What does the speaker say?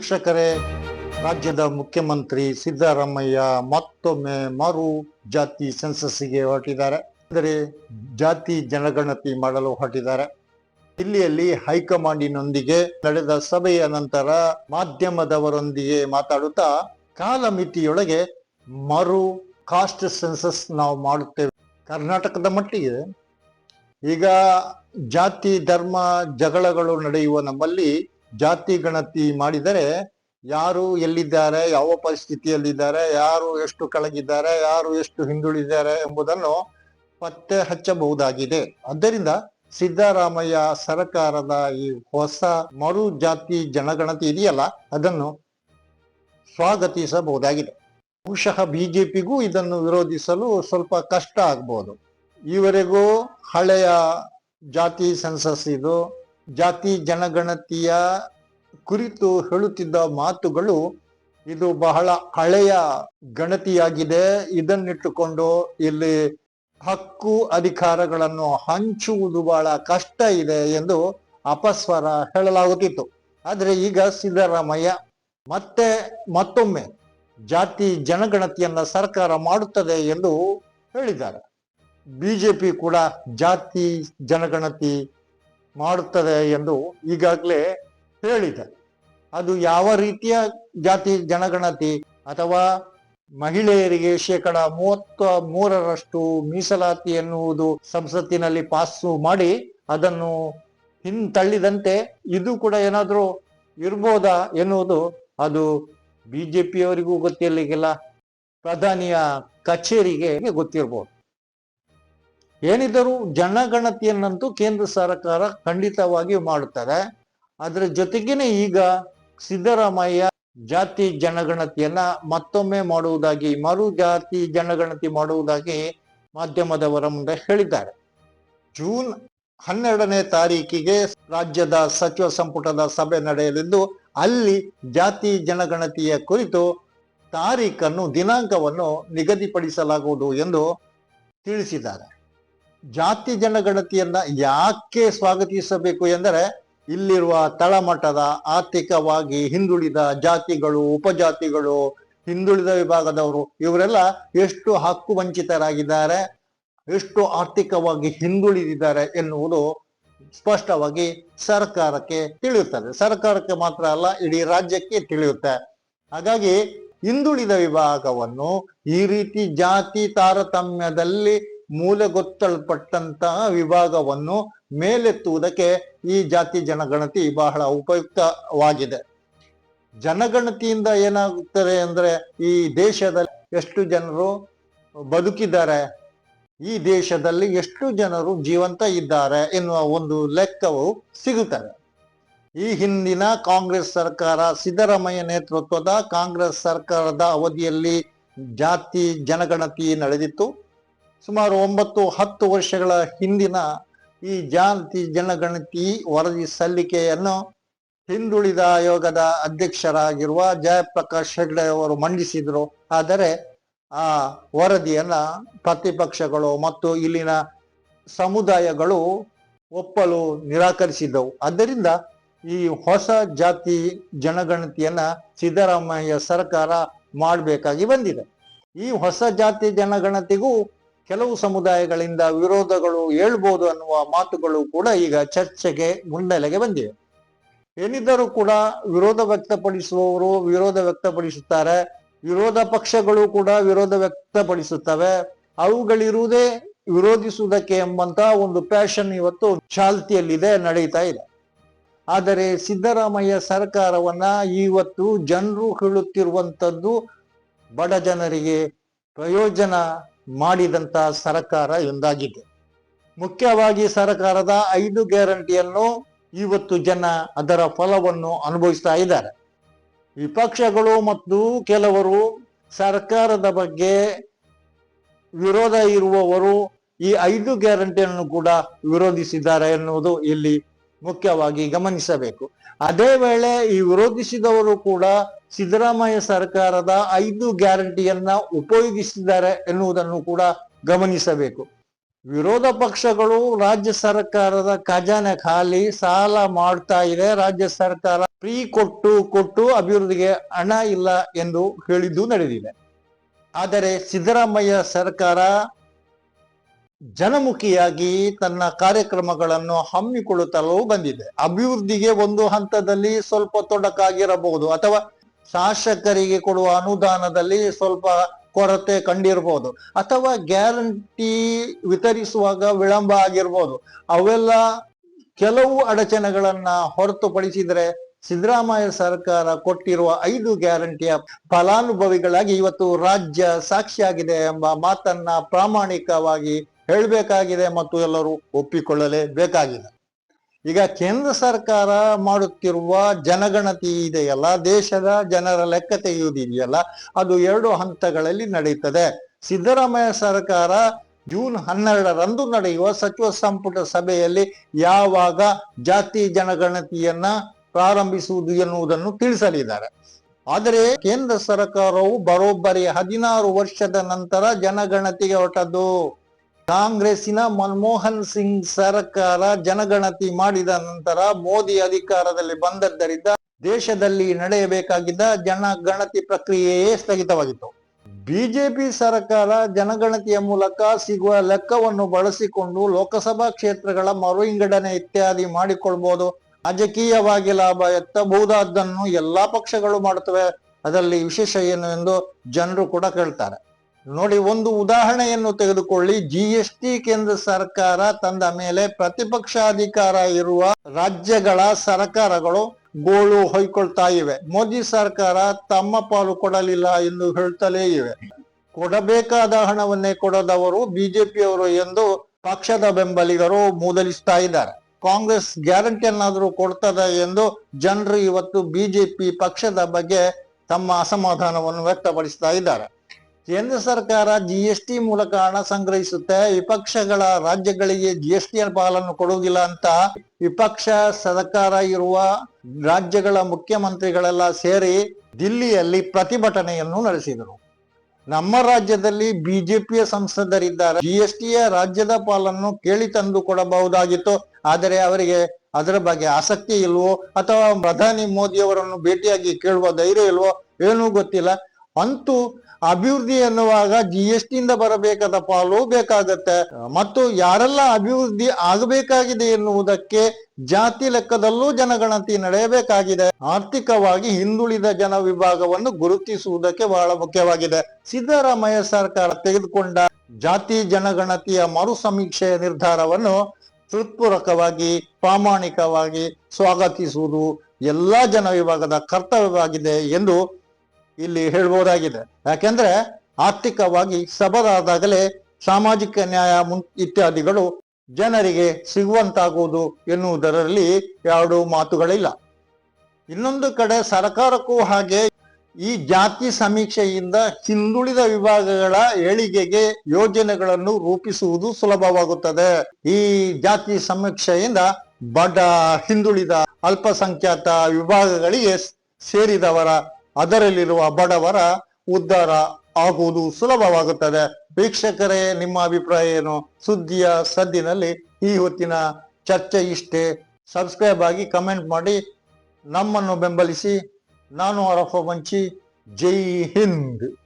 ವೀಕ್ಷಕರೇ ರಾಜ್ಯದ ಮುಖ್ಯಮಂತ್ರಿ ಸಿದ್ದರಾಮಯ್ಯ ಮತ್ತೊಮ್ಮೆ ಮರು ಜಾತಿ ಸೆನ್ಸಸ್ಗೆ ಹೊರಟಿದ್ದಾರೆ. ಅಂದರೆ ಜಾತಿ ಜನಗಣತಿ ಮಾಡಲು ಹೊರಟಿದ್ದಾರೆ. ದಿಲ್ಲಿಯಲ್ಲಿ ಹೈಕಮಾಂಡಿನೊಂದಿಗೆ ನಡೆದ ಸಭೆಯ ನಂತರ ಮಾಧ್ಯಮದವರೊಂದಿಗೆ ಮಾತಾಡುತ್ತಾ ಕಾಲಮಿತಿಯೊಳಗೆ ಮರು ಕಾಸ್ಟ್ ಸೆನ್ಸಸ್ ನಾವು ಮಾಡುತ್ತೇವೆ. ಕರ್ನಾಟಕದ ಮಟ್ಟಿಗೆ ಈಗ ಜಾತಿ, ಧರ್ಮ, ಜಗಳಗಳು ನಡೆಯುವ ನಮ್ಮಲ್ಲಿ ಜಾತಿ ಗಣತಿ ಮಾಡಿದರೆ ಯಾರು ಎಲ್ಲಿದ್ದಾರೆ, ಯಾವ ಪರಿಸ್ಥಿತಿಯಲ್ಲಿದ್ದಾರೆ, ಯಾರು ಎಷ್ಟು ಕೆಳಗಿದ್ದಾರೆ, ಯಾರು ಎಷ್ಟು ಹಿಂದುಳಿದ್ದಾರೆ ಎಂಬುದನ್ನು ಪತ್ತೆ ಹಚ್ಚಬಹುದಾಗಿದೆ. ಆದ್ದರಿಂದ ಸಿದ್ದರಾಮಯ್ಯ ಸರ್ಕಾರದ ಈ ಹೊಸ ಮರು ಜಾತಿ ಜನಗಣತಿ ಇದೆಯಲ್ಲ, ಅದನ್ನು ಸ್ವಾಗತಿಸಬಹುದಾಗಿದೆ. ಬಹುಶಃ ಬಿಜೆಪಿಗೂ ಇದನ್ನು ವಿರೋಧಿಸಲು ಸ್ವಲ್ಪ ಕಷ್ಟ ಆಗ್ಬೋದು. ಈವರೆಗೂ ಹಳೆಯ ಜಾತಿ ಸೆನ್ಸಸ್ ಇದು ಜಾತಿ ಜನಗಣತಿಯ ಕುರಿತು ಹೇಳುತ್ತಿದ್ದ ಮಾತುಗಳು ಇದು ಬಹಳ ಹಳೆಯ ಗಣತಿಯಾಗಿದೆ. ಇದನ್ನಿಟ್ಟುಕೊಂಡು ಇಲ್ಲಿ ಹಕ್ಕು ಅಧಿಕಾರಗಳನ್ನು ಹಂಚುವುದು ಬಹಳ ಕಷ್ಟ ಇದೆ ಎಂದು ಅಪಸ್ವರ ಹೇಳಲಾಗುತ್ತಿತ್ತು. ಆದರೆ ಈಗ ಸಿದ್ದರಾಮಯ್ಯ ಮತ್ತೆ ಮತ್ತೊಮ್ಮೆ ಜಾತಿ ಜನಗಣತಿಯನ್ನ ಸರ್ಕಾರ ಮಾಡುತ್ತದೆ ಎಂದು ಹೇಳಿದ್ದಾರೆ. ಬಿಜೆಪಿ ಕೂಡ ಜಾತಿ ಜನಗಣತಿ ಮಾಡುತ್ತದೆ ಎಂದು ಈಗಾಗಲೇ ಹೇಳಿದೆ. ಅದು ಯಾವ ರೀತಿಯ ಜಾತಿ ಜನಗಣತಿ ಅಥವಾ ಮಹಿಳೆಯರಿಗೆ ಶೇಕಡ ಮೂವತ್ತ ಮೂರರಷ್ಟು ಮೀಸಲಾತಿ ಎನ್ನುವುದು ಸಂಸತ್ತಿನಲ್ಲಿ ಪಾಸು ಮಾಡಿ ಅದನ್ನು ಹಿಂತಳ್ಳಿದಂತೆ ಇದು ಕೂಡ ಏನಾದರೂ ಇರ್ಬೋದಾ ಎನ್ನುವುದು ಅದು ಬಿಜೆಪಿಯವರಿಗೂ ಗೊತ್ತಿರಲಿಕ್ಕಿಲ್ಲ. ಪ್ರಧಾನಿಯ ಕಚೇರಿಗೆ ಗೊತ್ತಿರ್ಬೋದು. ಏನಿದ್ದರೂ ಜನಗಣತಿಯನ್ನಂತೂ ಕೇಂದ್ರ ಸರ್ಕಾರ ಖಂಡಿತವಾಗಿ ಮಾಡುತ್ತದೆ ಅದರ ಜೊತೆಗೇನೆ ಈಗ ಸಿದ್ದರಾಮಯ್ಯ ಜಾತಿ ಜನಗಣತಿಯನ್ನ ಮತ್ತೊಮ್ಮೆ ಮಾಡುವುದಾಗಿ, ಮರು ಜಾತಿ ಜನಗಣತಿ ಮಾಡುವುದಾಗಿ ಮಾಧ್ಯಮದವರ ಮುಂದೆ ಹೇಳಿದ್ದಾರೆ. ಜೂನ್ ಹನ್ನೆರಡನೇ ತಾರೀಕಿಗೆ ರಾಜ್ಯದ ಸಚಿವ ಸಂಪುಟದ ಸಭೆ ನಡೆಯಲಿದ್ದು, ಅಲ್ಲಿ ಜಾತಿ ಜನಗಣತಿಯ ಕುರಿತು ತಾರೀಖನ್ನು ದಿನಾಂಕವನ್ನು ನಿಗದಿಪಡಿಸಲಾಗುವುದು ಎಂದು ತಿಳಿಸಿದ್ದಾರೆ. ಜಾತಿ ಜನಗಣತಿಯನ್ನ ಯಾಕೆ ಸ್ವಾಗತಿಸಬೇಕು ಎಂದರೆ ಇಲ್ಲಿರುವ ತಳಮಟ್ಟದ ಆರ್ಥಿಕವಾಗಿ ಹಿಂದುಳಿದ ಜಾತಿಗಳು, ಉಪಜಾತಿಗಳು, ಹಿಂದುಳಿದ ವಿಭಾಗದವರು ಇವರೆಲ್ಲ ಎಷ್ಟು ಹಕ್ಕು ವಂಚಿತರಾಗಿದ್ದಾರೆ, ಎಷ್ಟು ಆರ್ಥಿಕವಾಗಿ ಹಿಂದುಳಿದಿದ್ದಾರೆ ಎನ್ನುವುದು ಸ್ಪಷ್ಟವಾಗಿ ಸರ್ಕಾರಕ್ಕೆ ತಿಳಿಯುತ್ತದೆ. ಸರ್ಕಾರಕ್ಕೆ ಮಾತ್ರ ಅಲ್ಲ, ಇಡೀ ರಾಜ್ಯಕ್ಕೆ ತಿಳಿಯುತ್ತೆ. ಹಾಗಾಗಿ ಹಿಂದುಳಿದ ವಿಭಾಗವನ್ನು ಈ ರೀತಿ ಜಾತಿ ತಾರತಮ್ಯದಲ್ಲಿ ಮೂಲೆಗೊತ್ತಲ್ಪಟ್ಟಂತಹ ವಿಭಾಗವನ್ನು ಮೇಲೆತ್ತುವುದಕ್ಕೆ ಈ ಜಾತಿ ಜನಗಣತಿ ಬಹಳ ಉಪಯುಕ್ತವಾಗಿದೆ. ಜನಗಣತಿಯಿಂದ ಏನಾಗುತ್ತದೆ ಅಂದ್ರೆ ಈ ದೇಶದಲ್ಲಿ ಎಷ್ಟು ಜನರು ಬದುಕಿದ್ದಾರೆ, ಈ ದೇಶದಲ್ಲಿ ಎಷ್ಟು ಜನರು ಜೀವಂತ ಇದ್ದಾರೆ ಎನ್ನುವ ಒಂದು ಲೆಕ್ಕವು ಸಿಗುತ್ತದೆ. ಈ ಹಿಂದಿನ ಕಾಂಗ್ರೆಸ್ ಸರ್ಕಾರ ಸಿದ್ದರಾಮಯ್ಯ ನೇತೃತ್ವದ ಕಾಂಗ್ರೆಸ್ ಸರ್ಕಾರದ ಅವಧಿಯಲ್ಲಿ ಜಾತಿ ಜನಗಣತಿ ನಡೆದಿತ್ತು. ಸುಮಾರು ಒಂಬತ್ತು, ಹತ್ತು ವರ್ಷಗಳ ಹಿಂದಿನ ಈ ಜಾತಿ ಜನಗಣತಿ ವರದಿ ಸಲ್ಲಿಕೆಯನ್ನು ಹಿಂದುಳಿದ ಆಯೋಗದ ಅಧ್ಯಕ್ಷರಾಗಿರುವ ಜಯಪ್ರಕಾಶ್ ಹೆಗ್ಡೆ ಅವರು ಮಂಡಿಸಿದರು. ಆದರೆ ಆ ವರದಿಯನ್ನ ಪ್ರತಿಪಕ್ಷಗಳು ಮತ್ತು ಇಲ್ಲಿನ ಸಮುದಾಯಗಳು ಒಪ್ಪಲು ನಿರಾಕರಿಸಿದ್ದವು. ಆದ್ದರಿಂದ ಈ ಹೊಸ ಜಾತಿ ಜನಗಣತಿಯನ್ನ ಸಿದ್ದರಾಮಯ್ಯ ಸರ್ಕಾರ ಮಾಡಬೇಕಾಗಿ ಬಂದಿದೆ. ಈ ಹೊಸ ಜಾತಿ ಜನಗಣತಿಗೂ ಕೆಲವು ಸಮುದಾಯಗಳಿಂದ ವಿರೋಧಗಳು ಹೇಳ್ಬೋದು ಅನ್ನುವ ಮಾತುಗಳು ಕೂಡ ಈಗ ಚರ್ಚೆಗೆ ಮುನ್ನೆಲೆಗೆ ಬಂದಿವೆ. ಏನಿದ್ದರೂ ಕೂಡ ವಿರೋಧ ವ್ಯಕ್ತಪಡಿಸುವವರು ವಿರೋಧ ವ್ಯಕ್ತಪಡಿಸುತ್ತಾರೆ. ವಿರೋಧ ಪಕ್ಷಗಳು ಕೂಡ ವಿರೋಧ ವ್ಯಕ್ತಪಡಿಸುತ್ತವೆ. ಅವುಗಳಿರುವುದೇ ವಿರೋಧಿಸುವುದಕ್ಕೆ ಎಂಬಂತ ಒಂದು ಪ್ಯಾಷನ್ ಇವತ್ತು ಚಾಲ್ತಿಯಲ್ಲಿದೆ, ನಡೀತಾ ಇದೆ. ಆದರೆ ಸಿದ್ದರಾಮಯ್ಯ ಸರ್ಕಾರವನ್ನ ಇವತ್ತು ಜನರು ಹೇಳುತ್ತಿರುವಂಥದ್ದು ಬಡ ಜನರಿಗೆ ಪ್ರಯೋಜನ ಮಾಡಿದಂತ ಸರಕಾರ ಎಂದಾಗಿದೆ ಮುಖ್ಯವಾಗಿ ಸರಕಾರದ ಐದು ಗ್ಯಾರಂಟಿಯನ್ನು ಇವತ್ತು ಜನ ಅದರ ಫಲವನ್ನು ಅನುಭವಿಸ್ತಾ ಇದ್ದಾರೆ. ವಿಪಕ್ಷಗಳು ಮತ್ತು ಕೆಲವರು ಸರ್ಕಾರದ ಬಗ್ಗೆ ವಿರೋಧ ಇರುವವರು ಈ ಐದು ಗ್ಯಾರಂಟಿಯನ್ನು ಕೂಡ ವಿರೋಧಿಸಿದ್ದಾರೆ ಎನ್ನುವುದು ಇಲ್ಲಿ ಮುಖ್ಯವಾಗಿ ಗಮನಿಸಬೇಕು. ಅದೇ ವೇಳೆ ಈ ವಿರೋಧಿಸಿದವರು ಕೂಡ ಸಿದ್ದರಾಮಯ್ಯ ಸರ್ಕಾರದ ಐದು ಗ್ಯಾರಂಟಿಯನ್ನ ಉಪಯೋಗಿಸಿದ್ದಾರೆ ಎನ್ನುವುದನ್ನು ಕೂಡ ಗಮನಿಸಬೇಕು. ವಿರೋಧ ಪಕ್ಷಗಳು ರಾಜ್ಯ ಸರ್ಕಾರದ ಖಜಾನೆ ಖಾಲಿ ಸಾಲ ಮಾಡ್ತಾ ಇದೆ. ರಾಜ್ಯ ಸರ್ಕಾರ ಫ್ರೀ ಕೊಟ್ಟು ಕೊಟ್ಟು ಅಭಿವೃದ್ಧಿಗೆ ಹಣ ಇಲ್ಲ ಎಂದು ಹೇಳಿದ್ದು ನಡೆದಿದೆ. ಆದರೆ ಸಿದ್ದರಾಮಯ್ಯ ಸರ್ಕಾರ ಜನಮುಖಿಯಾಗಿ ತನ್ನ ಕಾರ್ಯಕ್ರಮಗಳನ್ನು ಹಮ್ಮಿಕೊಳ್ಳುತ್ತಲೂ ಬಂದಿದೆ. ಅಭಿವೃದ್ಧಿಗೆ ಒಂದು ಹಂತದಲ್ಲಿ ಸ್ವಲ್ಪ ತೊಡಕಾಗಿರಬಹುದು ಅಥವಾ ಶಾಸಕರಿಗೆ ಕೊಡುವ ಅನುದಾನದಲ್ಲಿ ಸ್ವಲ್ಪ ಕೊರತೆ ಕಂಡಿರಬಹುದು ಅಥವಾ ಗ್ಯಾರಂಟಿ ವಿತರಿಸುವಾಗ ವಿಳಂಬ ಆಗಿರ್ಬೋದು ಅವೆಲ್ಲ ಕೆಲವು ಅಡಚಣೆಗಳನ್ನ ಹೊರತುಪಡಿಸಿದರೆ ಸಿದ್ದರಾಮಯ್ಯ ಸರ್ಕಾರ ಕೊಟ್ಟಿರುವ ಐದು ಗ್ಯಾರಂಟಿಯ ಫಲಾನುಭವಿಗಳಾಗಿ ಇವತ್ತು ರಾಜ್ಯ ಸಾಕ್ಷಿಯಾಗಿದೆ ಎಂಬ ಮಾತನ್ನ ಪ್ರಾಮಾಣಿಕವಾಗಿ ಹೇಳಬೇಕಾಗಿದೆ ಮತ್ತು ಎಲ್ಲರೂ ಒಪ್ಪಿಕೊಳ್ಳಲೇಬೇಕಾಗಿದೆ ಈಗ ಕೇಂದ್ರ ಸರ್ಕಾರ ಮಾಡುತ್ತಿರುವ ಜನಗಣತಿ ಇದೆಯಲ್ಲ, ದೇಶದ ಜನರ ಲೆಕ್ಕ ತೆಗೆಯುವುದಿದೆಯಲ್ಲ, ಅದು ಎರಡು ಹಂತಗಳಲ್ಲಿ ನಡೆಯುತ್ತದೆ. ಸಿದ್ದರಾಮಯ್ಯ ಸರ್ಕಾರ ಜೂನ್ ಹನ್ನೆರಡರಂದು ನಡೆಯುವ ಸಚಿವ ಸಂಪುಟ ಸಭೆಯಲ್ಲಿ ಯಾವಾಗ ಜಾತಿ ಜನಗಣತಿಯನ್ನ ಪ್ರಾರಂಭಿಸುವುದು ಎನ್ನುವುದನ್ನು ತಿಳಿಸಲಿದ್ದಾರೆ. ಆದರೆ ಕೇಂದ್ರ ಸರ್ಕಾರವು ಬರೋಬ್ಬರಿ ಹದಿನಾರು ವರ್ಷದ ನಂತರ ಜನಗಣತಿಗೆ ಹೊರಟದ್ದು. ಕಾಂಗ್ರೆಸ್ಸಿನ ಮನಮೋಹನ್ ಸಿಂಗ್ ಸರ್ಕಾರ ಜನಗಣತಿ ಮಾಡಿದ ನಂತರ ಮೋದಿ ಅಧಿಕಾರದಲ್ಲಿ ಬಂದದ್ದರಿಂದ ದೇಶದಲ್ಲಿ ನಡೆಯಬೇಕಾಗಿದ್ದ ಜನಗಣತಿ ಪ್ರಕ್ರಿಯೆಯೇ ಸ್ಥಗಿತವಾಗಿತ್ತು. ಬಿಜೆಪಿ ಸರ್ಕಾರ ಜನಗಣತಿಯ ಮೂಲಕ ಸಿಗುವ ಲೆಕ್ಕವನ್ನು ಬಳಸಿಕೊಂಡು ಲೋಕಸಭಾ ಕ್ಷೇತ್ರಗಳ ಮರು ವಿಂಗಡಣೆ ಇತ್ಯಾದಿ ಮಾಡಿಕೊಳ್ಬಹುದು ರಾಜಕೀಯವಾಗಿ ಲಾಭ ಎತ್ತಬಹುದಾದ್ದನ್ನು ಎಲ್ಲಾ ಪಕ್ಷಗಳು ಮಾಡುತ್ತವೆ. ಅದರಲ್ಲಿ ವಿಶೇಷ ಏನು ಎಂದು ಜನರು ಕೂಡ ಕೇಳ್ತಾರೆ. ನೋಡಿ, ಒಂದು ಉದಾಹರಣೆಯನ್ನು ತೆಗೆದುಕೊಳ್ಳಿ. ಜಿ ಎಸ್ ಟಿ ಕೇಂದ್ರ ಸರ್ಕಾರ ತಂದ ಮೇಲೆ ಪ್ರತಿಪಕ್ಷಾಧಿಕಾರ ಇರುವ ರಾಜ್ಯಗಳ ಸರ್ಕಾರಗಳು ಗೋಳು ಹೊಯ್ಕೊಳ್ತಾ ಇವೆ. ಮೋದಿ ಸರ್ಕಾರ ತಮ್ಮ ಪಾಲು ಕೊಡಲಿಲ್ಲ ಎಂದು ಹೇಳ್ತಲೇ ಇವೆ. ಕೊಡಬೇಕಾದ ಹಣವನ್ನೇ ಕೊಡದವರು ಬಿಜೆಪಿಯವರು ಎಂದು ಪಕ್ಷದ ಬೆಂಬಲಿಗರು ಮೂದಲಿಸ್ತಾ ಇದ್ದಾರೆ. ಕಾಂಗ್ರೆಸ್ ಗ್ಯಾರಂಟಿಯನ್ನಾದರೂ ಕೊಡ್ತದ ಎಂದು ಜನರು ಇವತ್ತು ಬಿಜೆಪಿ ಪಕ್ಷದ ಬಗ್ಗೆ ತಮ್ಮ ಅಸಮಾಧಾನವನ್ನು ವ್ಯಕ್ತಪಡಿಸ್ತಾ ಇದ್ದಾರೆ. ಕೇಂದ್ರ ಸರ್ಕಾರ ಜಿ ಎಸ್ ಟಿ ಮೂಲಕ ಹಣ ಸಂಗ್ರಹಿಸುತ್ತೆ. ವಿಪಕ್ಷಗಳ ರಾಜ್ಯಗಳಿಗೆ ಜಿ ಎಸ್ ಟಿ ಪಾಲನ್ನು ಕೊಡುವುದಿಲ್ಲ ಅಂತ ವಿಪಕ್ಷ ಸರ್ಕಾರ ಇರುವ ರಾಜ್ಯಗಳ ಮುಖ್ಯಮಂತ್ರಿಗಳೆಲ್ಲ ಸೇರಿ ದಿಲ್ಲಿಯಲ್ಲಿ ಪ್ರತಿಭಟನೆಯನ್ನು ನಡೆಸಿದರು. ನಮ್ಮ ರಾಜ್ಯದಲ್ಲಿ ಬಿಜೆಪಿಯ ಸಂಸದರಿದ್ದಾರೆ. ಜಿ ಎಸ್ ಟಿಯ ರಾಜ್ಯದ ಪಾಲನ್ನು ಕೇಳಿ ತಂದು ಕೊಡಬಹುದಾಗಿತ್ತು. ಆದರೆ ಅವರಿಗೆ ಅದರ ಬಗ್ಗೆ ಆಸಕ್ತಿ ಇಲ್ವೋ, ಅಥವಾ ಪ್ರಧಾನಿ ಮೋದಿ ಅವರನ್ನು ಭೇಟಿಯಾಗಿ ಕೇಳುವ ಧೈರ್ಯ ಇಲ್ವೋ, ಏನೂ ಗೊತ್ತಿಲ್ಲ. ಅಂತೂ ಅಭಿವೃದ್ಧಿ ಎನ್ನುವಾಗ ಜಿ ಎಸ್ ಟಿಯಿಂದ ಬರಬೇಕಾದ ಪಾಲು ಬೇಕಾಗತ್ತೆ. ಮತ್ತು ಯಾರೆಲ್ಲ ಅಭಿವೃದ್ಧಿ ಆಗಬೇಕಾಗಿದೆ ಎನ್ನುವುದಕ್ಕೆ ಜಾತಿ ಲೆಕ್ಕದಲ್ಲೂ ಜನಗಣತಿ ನಡೆಯಬೇಕಾಗಿದೆ. ಆರ್ಥಿಕವಾಗಿ ಹಿಂದುಳಿದ ಜನ ವಿಭಾಗವನ್ನು ಗುರುತಿಸುವುದಕ್ಕೆ ಬಹಳ ಮುಖ್ಯವಾಗಿದೆ. ಸಿದ್ದರಾಮಯ್ಯ ಸರ್ಕಾರ ತೆಗೆದುಕೊಂಡ ಜಾತಿ ಜನಗಣತಿಯ ಮರು ಸಮೀಕ್ಷೆಯ ನಿರ್ಧಾರವನ್ನು ಹೃತ್ಪೂರ್ವಕವಾಗಿ ಪ್ರಾಮಾಣಿಕವಾಗಿ ಸ್ವಾಗತಿಸುವುದು ಎಲ್ಲಾ ಜನ ವಿಭಾಗದ ಕರ್ತವ್ಯವಾಗಿದೆ ಎಂದು ಇಲ್ಲಿ ಹೇಳ್ಬೋದಾಗಿದೆ. ಯಾಕೆಂದ್ರೆ ಆರ್ಥಿಕವಾಗಿ ಸಬಲರಾದಾಗಲೇ ಸಾಮಾಜಿಕ ನ್ಯಾಯ ಮುನ್, ಇತ್ಯಾದಿಗಳು ಜನರಿಗೆ ಸಿಗುವಂತಾಗುವುದು ಎನ್ನುವುದರಲ್ಲಿ ಎರಡು ಮಾತುಗಳಿಲ್ಲ. ಇನ್ನೊಂದು ಕಡೆ ಸರ್ಕಾರಕ್ಕೂ ಹಾಗೆ ಈ ಜಾತಿ ಸಮೀಕ್ಷೆಯಿಂದ ಹಿಂದುಳಿದ ವಿಭಾಗಗಳ ಏಳಿಗೆಗೆ ಯೋಜನೆಗಳನ್ನು ರೂಪಿಸುವುದು ಸುಲಭವಾಗುತ್ತದೆ. ಈ ಜಾತಿ ಸಮೀಕ್ಷೆಯಿಂದ ಬಡ, ಹಿಂದುಳಿದ, ಅಲ್ಪಸಂಖ್ಯಾತ ವಿಭಾಗಗಳಿಗೆ ಸೇರಿದವರ ಅದರಲ್ಲಿರುವ ಬಡವರ ಉದ್ಧಾರ ಆಗುವುದು ಸುಲಭವಾಗುತ್ತದೆ. ವೀಕ್ಷಕರೇ, ನಿಮ್ಮ ಅಭಿಪ್ರಾಯ ಏನು? ಸುದ್ದಿಯ ಸದ್ದಿನಲ್ಲಿ ಈ ಹೊತ್ತಿನ ಚರ್ಚೆ ಇಷ್ಟೇ. ಸಬ್ಸ್ಕ್ರೈಬ್ ಆಗಿ ಕಮೆಂಟ್ ಮಾಡಿ. ನಮ್ಮನ್ನು ಬೆಂಬಲಿಸಿ. ನಾನು ಅರಫ ಮಂಚಿ ಜೈ ಹಿಂದ್.